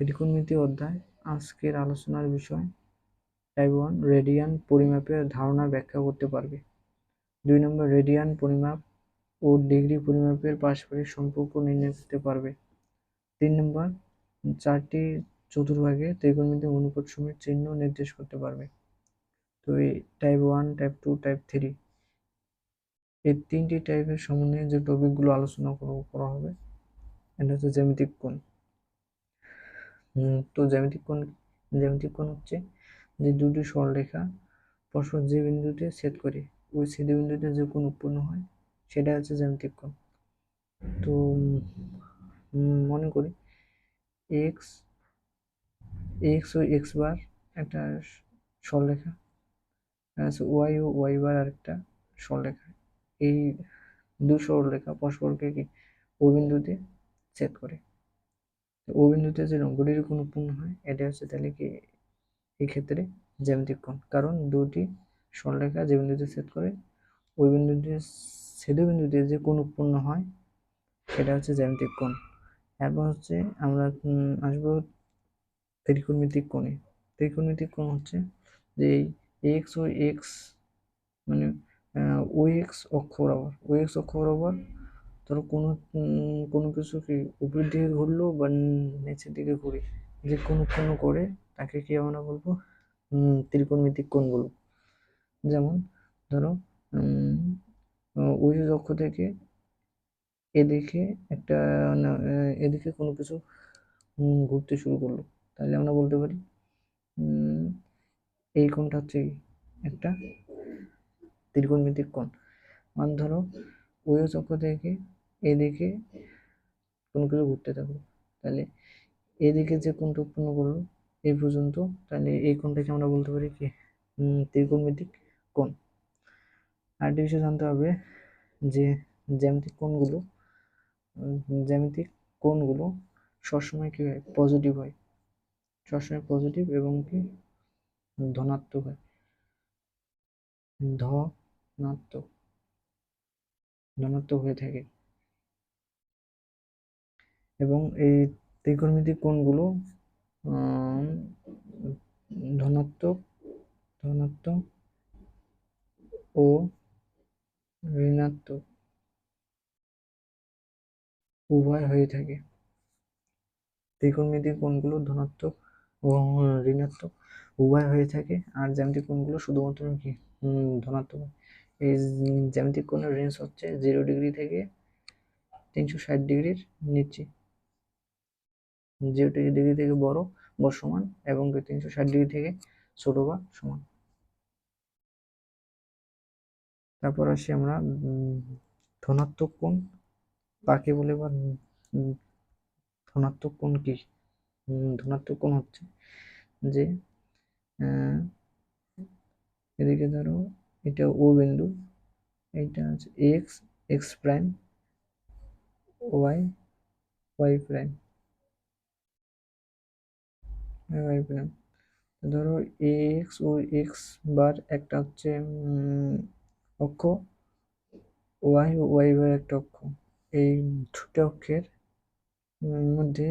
ত্রিকোণমিতি অধ্যায়, আজকের আলোচনার বিষয়, টাইপ ওয়ান, রেডিয়ান পরিমাপের ধারণা ব্যাখ্যা করতে পারবে। দুই নম্বর, রেডিয়ান পরিমাপ ও ডিগ্রি পরিমাপের পারস্পরিক সম্পর্ক নির্ণয় করতে পারবে। তিন নম্বর, চারটি চতুর্ভাগে ত্রিকোণমিতি অনুপাত সময়ের চিহ্ন নির্দেশ করতে পারবে। তো এই type one, type two, type three, এই তিনটি টাইপের সমন্বয়ে যে টপিকগুলো আলোচনা করা হবে, এটা হচ্ছে জ্যামিতিক কোণ। তো জ্যামিতিক কোণ জ্যামিতিক কোণ হচ্ছে যে দুটি সরলরেখা পরস্পর যে বিন্দুতে ছেদ করে, ওই ছেদ বিন্দুতে যে কোণ উৎপন্ন হয় সেটা হচ্ছে জ্যামিতিক কোণ। তো মনে করি এক্স এক্স ও এক্স বার একটা সরলরেখা আছে ওয়াই ও ওয়াই বার আরেকটা সরলরেখা। এই দু সরলরেখা পরস্পরকে ও বিন্দুতে ছেদ করে। ও বিন্দুতে যে রঙ্গটির কোণ উৎপন্ন হয় এটা হচ্ছে তাহলে কি এই ক্ষেত্রে জ্যামিতিক কোণ। কারণ দুটি সরলরেখা যে বিন্দুতে ছেদ করে, ওই বিন্দুতে ছেদ বিন্দুতে যে কোণ উৎপন্ন হয় সেটা হচ্ছে জ্যামিতিক কোণ। এরপর হচ্ছে আমরা আসব ত্রিকোণমিতিক কোণে। ত্রিকোণমিতিক কোণ হচ্ছে যে এক্স ও এক্স মানে ও এক্স অক্ষ বরাবর ও এক্স অক্ষ বরাবর ধরো কোনো কোনো কিছু কি উপরের দিকে ঘুরলো বা নিচের দিকে ঘুরে? যে কোন উৎপন্ন করে তাকে কি আমরা বলব? ত্রিকোণমিতিক কোণ বলব। যেমন ধরো ওই অক্ষ থেকে এদিকে একটা এদিকে কোনো কিছু ঘুরতে শুরু করল। তাহলে আমরা বলতে পারি এই কোণটা হচ্ছে একটা ত্রিকোণমিতিক কোণ। মানে ধরো ওই চক্র থেকে এদিকে কিছু ঘুরতে থাকল তাহলে এদিকে যে কোণটা উৎপন্ন করল, এই পর্যন্ত। তাহলে এই কোণটাকে আমরা বলতে পারি কি? ত্রিকোণমিতিক কোণ। আরেকটি বিষয় জানতে হবে যে জ্যামিতিক কোণগুলো জ্যামিতিক কোণগুলো সবসময় কী হয়? পজিটিভ হয়। সবসময় পজিটিভ এবং কি? ধনাত্মক হয়। ধনাত্মক। ধনাত্মক হয়ে থাকে। এবং এই ত্রিকোণমিতিক কোণগুলো ধনাত্মক ধনাত্মক ও ঋণাত্মক উভয় হয়ে থাকে। ত্রিকোণমিতিক কোণগুলো ধনাত্মক ও ঋণাত্মক উভয় হয়ে থাকে। আর জ্যামিতিক কোণগুলো শুধুমাত্র কি? ধনাত্মক। এই জ্যামিতিক কোণের রেঞ্জ হচ্ছে জিরো ডিগ্রি থেকে তিনশো ষাট ডিগ্রির নিচে। জিরো ডিগ্রি থেকে বড় বা সমান এবং তিনশো ষাট ডিগ্রি থেকে ছোট বা সমান। তারপর আসি আমরা ধনাত্মক কোণ, কাকে বলে বা ধনাত্মক কোণ কি? ধনাত্মক কোণ হচ্ছে যে এদিকে ধরো এটা ও বিন্দু, এটা হচ্ছে X X prime Y Y prime Y prime ধরো এক্স ও এক্স বার একটা হচ্ছে অক্ষ ওয়াই ও ওয়াই বার একটা অক্ষ। এই দুটো অক্ষের মধ্যে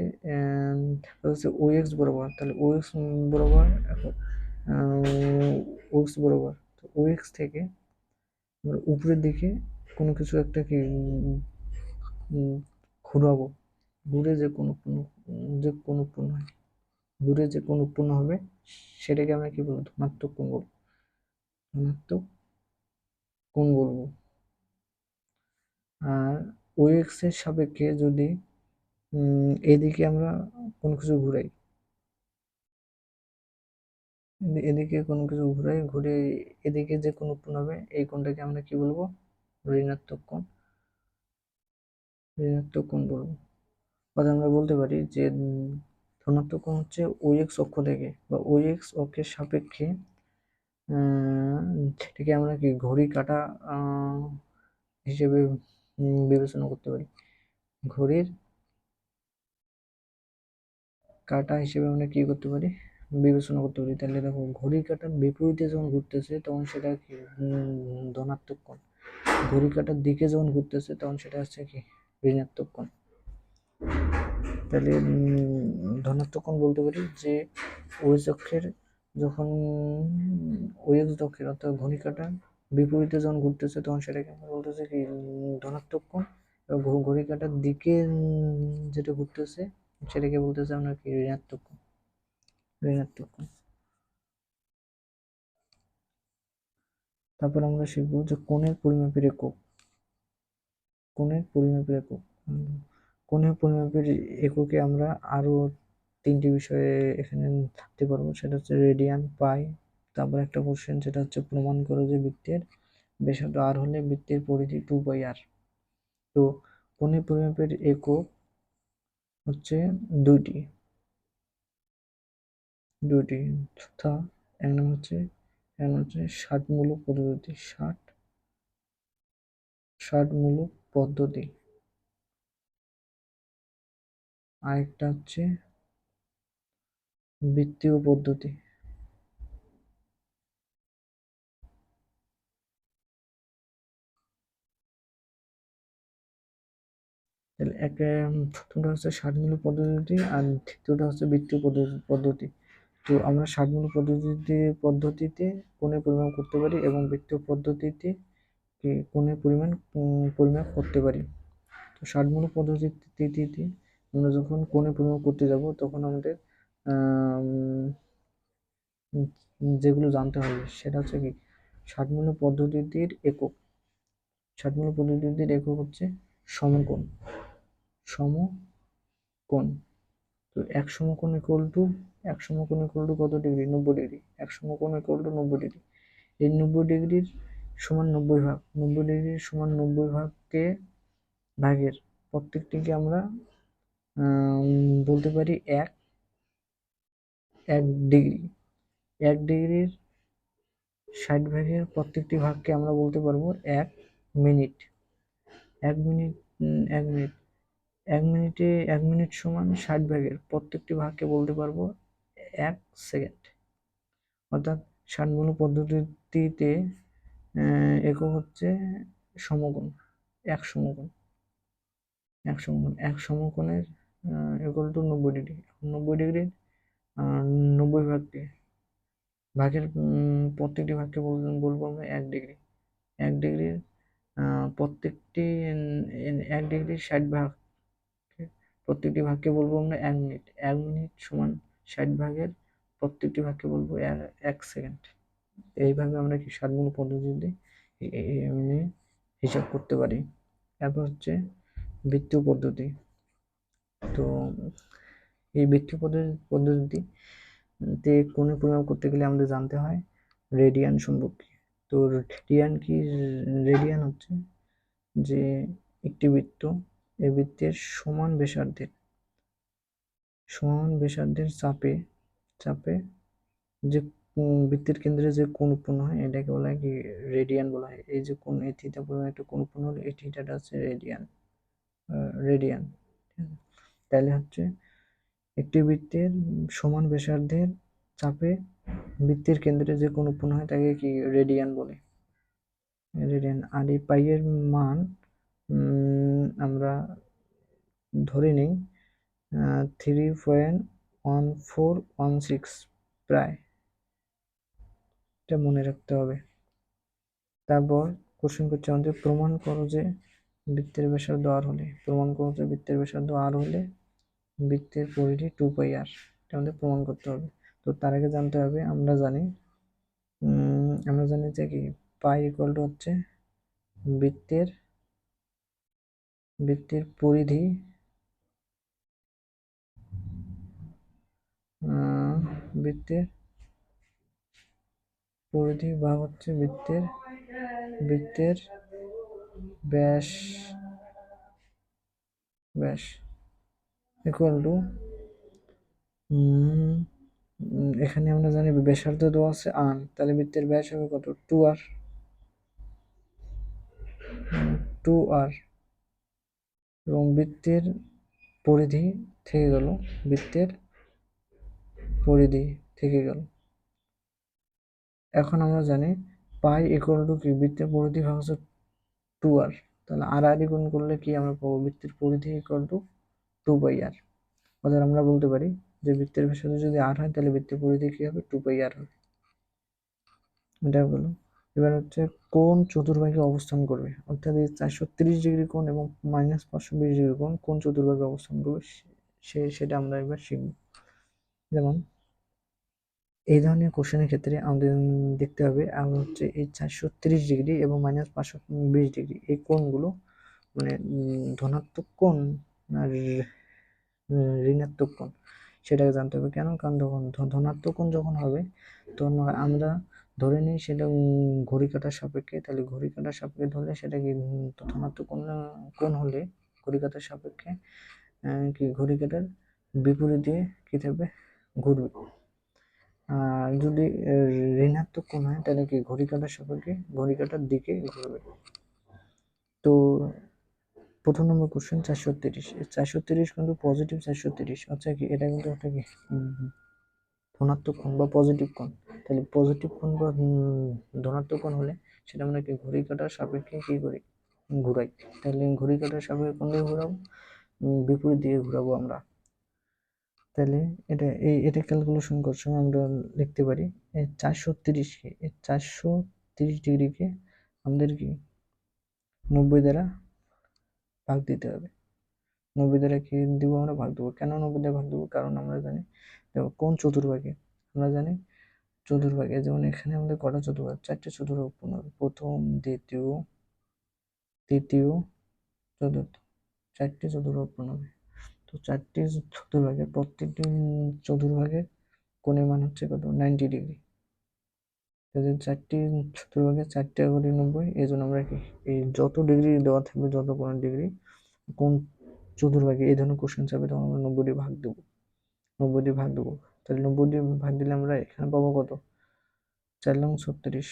হচ্ছে ও এক্স বরাবর, তাহলে ও এক্স বরাবর ও এক্স বরাবর। তো ও এক্স থেকে উপরের দিকে কোনো কিছু একটা কি ঘুরাবো। ঘুরে যে কোনো যে কোন উৎপন্ন হয় ঘুরে যে কোন উৎপন্ন হবে, সেটাকে আমরা কি বলব? ধনাত্মক কোণ বলব। ধনাত্মক কোণ বলব। আর ও এক্সের সাপেক্ষে যদি এদিকে আমরা কোনো কিছু ঘুরাই, এদিকে কোনো কিছু ঘুরাই, ঘুরে এদিকে যে কোন উৎপন্ন হবে, এই কোণটাকে আমরা কি বলব? ঋণাত্মক কোণ। ঋণাত্মক কোণ বলব। অর্থাৎ আমরা বলতে পারি যে ধনাত্মক কোণ হচ্ছে ওই এক্স অক্ষ থেকে বা ওই এক্স অক্ষের সাপেক্ষে সেটাকে আমরা কি ঘড়ি কাটা হিসেবে বিবেচনা করতে পারি। ঘড়ির কাটা হিসেবে আমরা কি করতে পারি? বিবেচনা করতে পারি। তাহলে দেখো, ঘড়ি কাটার বিপরীতে যখন ঘুরতেছে, তখন সেটা কি? ধনাত্মক কোণ। ঘড়ি কাটার দিকে যখন ঘুরতেছে, তখন সেটা হচ্ছে কি? ঋণাত্মক কোণ। তাহলে ধনাত্মক কোণ বলতে পারি যে ওএস অক্ষের যখন ওএক্স অক্ষের অর্থাৎ ঘনিকাটা বিপরীতে যখন ঘুরতেছে, তখন সেটাকে আমরা বলতেছি কি, ধনাত্মক কোণ? এবং ঘ- ঘড়ি কাঁটার দিকে যেটা ঘুরতেছে, সেটাকে বলতেছে আমরা কি, ঋণাত্মক কোণ। ঋণাত্মক কোণ। তারপর আমরা শিখব যে কোণের পরিমাপের একক। কোণের পরিমাপের একক। কোণের পরিমাপের এককে আমরা আরও তিনটি বিষয়ে এখানে থাকতে পারব। সেটা হচ্ছে রেডিয়ান পাই তারপর একটা কোশ্চেন সেটা হচ্ছে প্রমাণ করো যে বৃত্তের ব্যাসার্ধ আর হলে বৃত্তের পরিধি টু বাই আর তো কোণের পরিমাপের একক হচ্ছে দুইটি। দুইটি, তথা এক নম্বর হচ্ছে, এক নম্বর হচ্ছে ষাটমূলক পদ্ধতি, ষাট, ষাটমূলক পদ্ধতি। আরেকটা হচ্ছে বৃত্তীয় পদ্ধতি। তাহলে এক প্রথমটা হচ্ছে ষাটমূলক পদ্ধতি আর দ্বিতীয়টা হচ্ছে বৃত্তীয় পদ্ধতি পদ্ধতি। তো আমরা ষাটমূলক পদ্ধতিতে পদ্ধতিতে কোণের পরিমাপ করতে পারি এবং বৃত্তীয় পদ্ধতিতে কোণের পরিমাণ পরিমাপ করতে পারি। তো ষাটমূলক পদ্ধতিতে আমরা যখন কোণের পরিমাপ করতে যাব তখন আমাদের যেগুলো জানতে হবে সেটা হচ্ছে কি ষাটমূলক পদ্ধতিটির একক। ষাটমূলক পদ্ধতিটির একক হচ্ছে সমকোণ। সমকোণ। তো এক সমকোণ ইকুয়াল টু এক সমকোণ ইকুয়াল টু কত ডিগ্রি নব্বই ডিগ্রি এক সমকোণ ইকুয়াল টু নব্বই ডিগ্রি এই নব্বই ডিগ্রির সমান নব্বই ভাগ। নব্বই ডিগ্রির সমান নব্বই ভাগকে ভাগের প্রত্যেকটিকে আমরা আম, বলতে পারি এক এক ডিগ্রি এক ডিগ্রির ষাট ভাগের প্রত্যেকটি ভাগকে আমরা বলতে পারব এক মিনিট এক মিনিট এক মিনিট এক মিনিটে এক মিনিট সমান ষাট ভাগের প্রত্যেকটি ভাগকে বলতে পারব এক সেকেন্ড অর্থাৎ ষাটমূলক পদ্ধতিতে একক হচ্ছে সমকোণ, এক সমকোণ। এক সমকোণ, এক সমকোণের ইকুয়াল টু নব্বই ডিগ্রি নব্বই ডিগ্রির নব্বই ভাগকে ভাগের প্রত্যেকটি ভাগকে বল- বলব আমরা এক ডিগ্রি এক ডিগ্রির প্রত্যেকটি এক ডিগ্রির ষাট ভাগ প্রত্যেকটি ভাগকে বলব আমরা এক মিনিট এক মিনিট সমান ষাট ভাগের প্রত্যেকটি ভাগকে বলব এক- সেকেন্ড এইভাবে আমরা কি ষাটমূলক পদ্ধতিতে হিসাব করতে পারি। তারপর হচ্ছে বৃত্তীয় পদ্ধতি। তো এই পদ্ধতি পদ্ধতিতে কোণের পরিমাপ করতে গেলে আমাদের জানতে হয় রেডিয়ান সম্পর্কে। তো রেডিয়ান কি, রেডিয়ান হচ্ছে যে একটি বৃত্ত এই বৃত্তের সমান ব্যাসার্ধের সমান ব্যাসার্ধের চাপে চাপে যে বৃত্তের কেন্দ্রে যে কোণ উৎপন্ন হয়, এটাকে বলা হয় কি রেডিয়ান বলা হয়। এই যে কোণ, এই থিটা পরিমাণ একটা কোণ উৎপন্ন হলে এই থিটাটা হচ্ছে রেডিয়ান রেডিয়ান তাহলে হচ্ছে একটি বৃত্তের সমান ব্যাসার্ধের চাপে বৃত্তের কেন্দ্রে যে কোণ উৎপন্ন হয় তাকে কি রেডিয়ান বলে? রেডিয়ান আর এই পাইয়ের মান আমরা ধরে নিই three point one four one six প্রায়। এটা মনে রাখতে হবে। তারপর কোশ্চেন করছে আমাদের, প্রমাণ করো যে বৃত্তের ব্যাসার্ধ আর হলে, প্রমাণ করো যে বৃত্তের ব্যাসার্ধ আর হলে বৃত্তের পরিধি টু পাই আর এটা আমাদের প্রমাণ করতে হবে। তো তার আগে জানতে হবে, আমরা জানি আমরা জানি যে কি পাই ইকুয়াল টু হচ্ছে বৃত্তের বৃত্তের পরিধি বৃত্তের পরিধি বা হচ্ছে বৃত্তের বৃত্তের ব্যাস ব্যাস ইকুয়াল টু এখানে আমরা জানি ব্যাসার্ধ দেওয়া আছে আর তাহলে বৃত্তের ব্যাস হবে কত? Two R. Two R. এবং বৃত্তের পরিধি থেকে গেল, বৃত্তের পরিধি থেকে গেল। এখন আমরা জানি পাই ইকুয়াল টু কি? বৃত্তের পরিধি ভাগ হচ্ছে টু আর। তাহলে আর আর গুণ করলে কি আমরা পাবো? বৃত্তের পরিধি equal to two by R অর্থাৎ আমরা বলতে পারি যে বৃত্তের ব্যাসার্ধ যদি আর হয়, তাহলে বৃত্তের পরিধি কি হবে? টু পাই আর হবে। এটা হলো। এবার হচ্ছে কোন চতুর্ভাগে অবস্থান করবে। অর্থাৎ এই চারশো তিরিশ ডিগ্রি কোণ এবং মাইনাস পাঁচশো বিশ ডিগ্রি কোণ কোন চতুর্ভাগে অবস্থান করবে, সে সেটা আমরা এবার শিখব। যেমন এই ধরনের কোশ্চেনের ক্ষেত্রে আমাদের দেখতে হবে, আমরা হচ্ছে এই চারশো তিরিশ ডিগ্রি এবং মাইনাস পাঁচশো বিশ ডিগ্রি এই কোণগুলো মানে ধনাত্মক কোণ ঋণাত্মক কোণ সেটাকে জানতে হবে। কেন? কারণ যখন ধনাত্মক কোণ যখন হবে তখন আমরা ধরে নিই সেটা ঘড়ি কাটার সাপেক্ষে। তাহলে ঘড়ি কাটার সাপেক্ষে ধরলে সেটা কি ধনাত্মক কোণ কোণ হলে ঘড়ি কাটার সাপেক্ষে কি ঘড়ি কাটার বিপরীত কী থাকবে? ঘুরবে। আর যদি ঋণাত্মক কোণ হয়, তাহলে কি ঘড়ি কাটার সাপেক্ষে ঘড়ি কাটার দিকে ঘুরবে। তো প্রথম নম্বর কোশ্চেন চারশো তিরিশ। চারশো তিরিশ কিন্তু পজিটিভ চারশো তিরিশ। আচ্ছা কি এটা কিন্তু একটা কি? ধনাত্মক কোণ বা পজিটিভ কোণ। তাহলে পজিটিভ কোণ বা ধনাত্মক কোণ হলে সেটা আমরা কি ঘড়ি কাটার সাপেক্ষে কী করি? ঘুরাই। তাহলে ঘড়ি কাটার সাপেক্ষে কোন দিকে ঘুরাবো? বিপরীত দিকে ঘুরাবো আমরা। তাহলে এটা, এই, এটা ক্যালকুলেশন করার সময় আমরা লিখতে পারি চারশো তিরিশকে এই চারশো তিরিশ ডিগ্রিকে আমাদের কি? নব্বই দ্বারা ভাগ দিতে হবে। নব্বই দ্বারা কি দিব আমরা, ভাগ দেবো। কেন নব্বই ভাগ দেবো? কারণ আমরা জানি কোন চতুর্ভাগে? আমরা জানি চতুর্ভাগে, যেমন এখানে আমাদের কটা চতুর্ভাগ? চারটে চতুর্ভাগ উৎপন্ন হবে প্রথম, দ্বিতীয়, তৃতীয়, চতুর্থ। চারটে চতুর্ভাগ উৎপন্ন হবে তো চারটি চতুর্ভাগের প্রত্যেকটি চতুর্ভাগের কোণের মান হচ্ছে কত? Ninety degree. তাদের চারটি চতুর্ভাগে চারটে করে নব্বই এই জন্য আমরা কি, এই যত ডিগ্রি দেওয়া থাকবে, যত কোনো ডিগ্রি কোন চতুর্ভাগে এই ধরনের কোশ্চেন চাবে তখন আমরা নব্বই দিয়ে ভাগ দেবো। নব্বই দিয়ে ভাগ দেবো। তাহলে নব্বই দিয়ে ভাগ দিলে আমরা এখানে পাবো কত? চার লং ছত্রিশ,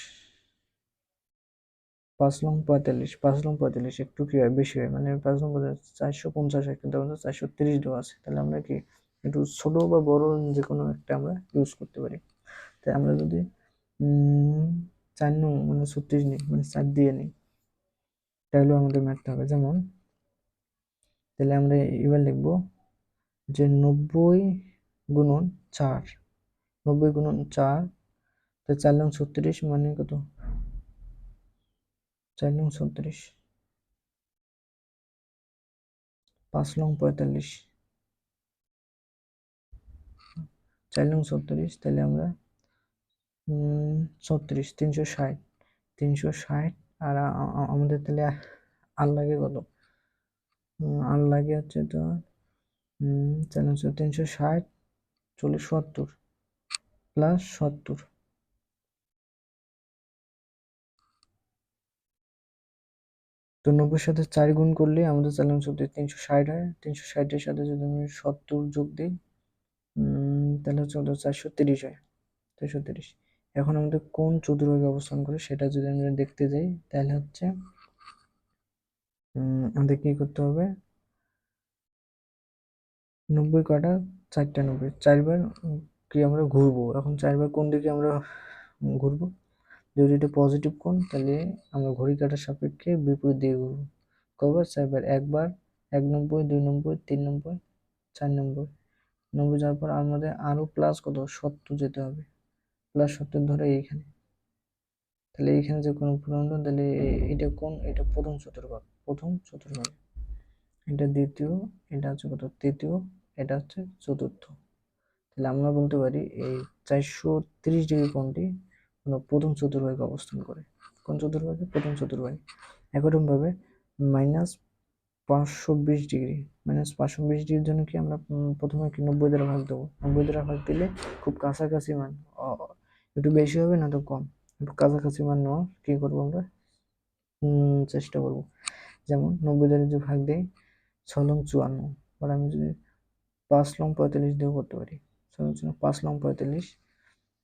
পাঁচ লং পঁয়তাল্লিশ, পাঁচ লং পঁয়তাল্লিশ একটু কী হয়, বেশি হয় মানে পাঁচ লং পঁয়তাল্লিশ, চারশো পঞ্চাশ হয়, কিন্তু আমাদের চারশো তিরিশ দেওয়া আছে। তাহলে আমরা কি, একটু ছোটো বা বড় যে কোনো একটা আমরা ইউজ করতে পারি। তাই আমরা যদি চার নং মানে ছত্রিশ নিই মানে চার দিয়ে নিই। তাহলেও আমাদের ম্যাথটা হবে, যেমন। তাহলে আমরা এবার লিখব যে নব্বই গুণন চার, নব্বই গুণন চার, তো চার লং ছত্রিশ মানে কত? চার লং ছত্রিশ। পাঁচ লং পঁয়তাল্লিশ। চার লং ছত্রিশ, তাহলে আমরা ছত্রিশ, তিনশো ষাট তিনশো ষাট। আর আমাদের তাহলে আর লাগে কত? আর লাগে হচ্ছে তো চার তিনশো ষাট, চল্লিশ, সত্তর প্লাস সত্তর। তো নব্বইয়ের সাথে চার গুণ করলে আমাদের চালান সত্যি তিনশো ষাট হয়। তিনশো ষাটের সাথে যদি আমি সত্তর যোগ দিই তাহলে হচ্ছে আমাদের চারশো তিরিশ হয়। চারশো তিরিশ। এখন আমাদের কোন চতুর্ভাগে অবস্থান করে সেটা যদি আমরা দেখতে যাই, তাহলে হচ্ছে আমাদের কী করতে হবে? নব্বই কাটা চারটা নব্বই। চারবার কি আমরা ঘুরবো? এখন চারবার কোন দিকে আমরা ঘুরবো? যদি এটা পজিটিভ কোণ, তাহলে আমরা ঘড়ি কাটার সাপেক্ষে বিপরীত দিকে ঘুরবো। কবার? চারবার। একবার এক নব্বই দুই নব্বই তিন নব্বই চার নব্বই নব্বই যাওয়ার পর আমাদের আরও প্লাস কত? সত্তর যেতে হবে। প্লাস সত্তর ধরে এইখানে। তাহলে এইখানে যে কোনো পুনর্দন তাহলে এটা কোন, এটা প্রথম চতুর্ভাগ প্রথম চতুর্ভাগ এটা দ্বিতীয়, এটা হচ্ছে কত? তৃতীয়, এটা হচ্ছে চতুর্থ। তাহলে আমরা বলতে পারি এই চারশো তিরিশ ডিগ্রি কোণটি প্রথম চতুর্ভাগে অবস্থান করে। কোন চতুর্ভাগে প্রথম চতুর্ভাগে একরকমভাবে মাইনাস পাঁচশো বিশ ডিগ্রি। মাইনাস পাঁচশো বিশ ডিগ্রির জন্য কি আমরা প্রথমে কি নব্বই দ্বারা ভাগ দেবো? নব্বই দ্বারা ভাগ দিলে খুব কাছাকাছি মান একটু বেশি হবে না তো কম। একটু কাছাকাছি মান নেওয়া কী করব আমরা? চেষ্টা করব। যেমন নব্বই দ্বারা যদি ভাগ ছ লং চুয়ান্ন। বা আমি যদি পাঁচ লং পঁয়তাল্লিশ দিয়েও করতে পারি পাঁচ লং পঁয়তাল্লিশ।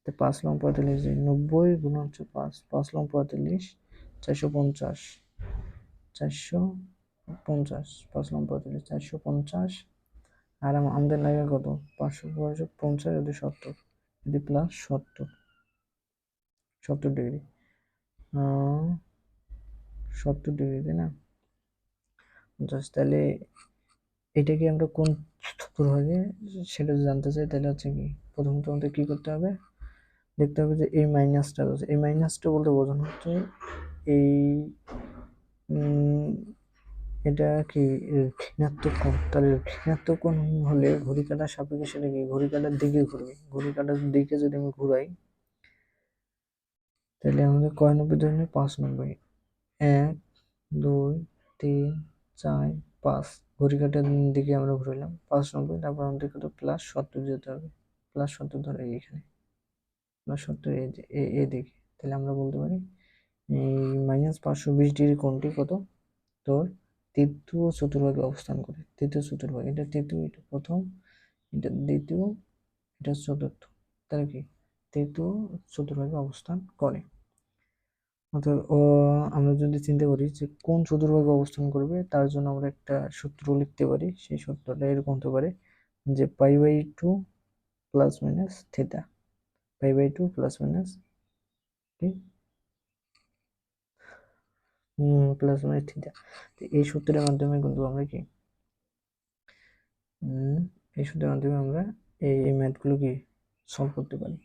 তো পাঁচ লং পঁয়তাল্লিশ দিয়ে নব্বই গুণ হচ্ছে পাঁচ পাঁচ লং পঁয়তাল্লিশ, চারশো পঞ্চাশ। চারশো পঞ্চাশ, পাঁচ লং পঁয়তাল্লিশ, চারশো পঞ্চাশ। আর আমাদের লাগে কত? পাঁচশো পঞ্চাশ যদি সত্তর, যদি প্লাস সত্তর। সত্তর ডিগ্রি। সত্তর ডিগ্রি, তাই না? পঞ্চাশ তাহলে এটাকে আমরা কোন চতুর্ভাগে সেটা জানতে চাই, তাহলে হচ্ছে কি প্রথমত আমাদের কী করতে হবে? দেখতে হবে যে এই মাইনাসটা আছে এই মাইনাসটা বলতে বোঝানো হচ্ছে এই এটা কি ঋণাত্মক কোণ? তাহলে ঋণাত্মক কোণ হলে ঘড়ি কাটার সাপেক্ষে সেটা কি? ঘড়ি কাটার দিকে ঘুরবে। ঘড়ি কাটার দিকে যদি আমি ঘুরাই তাহলে আমাদের কয় নব্বই ধরনের পাঁচ নব্বই? এক, দুই, তিন, চার, পাঁচ। ঘড়ি কাটার দিকে আমরা ঘুরলাম পাঁচ নব্বই, তারপর আমাদের কত প্লাস সত্তর যেতে হবে। প্লাস সত্তর ধরে এইখানে প্লাস সত্তর যে, এ- এদিকে তাহলে আমরা বলতে পারি মাইনাস পাঁচশো বিশ ডিগ্রি কোণটি কত? তোর তৃতীয় চতুর্ভাগে অবস্থান করে। তৃতীয় চতুর্ভাগ, এটা তৃতীয়, এটা প্রথম, এটা দ্বিতীয়, এটা চতুর্থ। তাহলে কি? তৃতীয় চতুর্ভাগে অবস্থান করে। অর্থাৎ আমরা যদি চিন্তা করি যে কোন চতুর্ভাগে অবস্থান করবে, তার জন্য আমরা একটা সূত্র লিখতে পারি, সেই সূত্রটা এরকম হতে পারে যে pi by two plus minus theta. Pi by two plus minus plus minus theta. তো এই সূত্রের মাধ্যমে কিন্তু আমরা কি এই সূত্রের মাধ্যমে আমরা এই ম্যাথগুলো কি সলভ করতে পারি।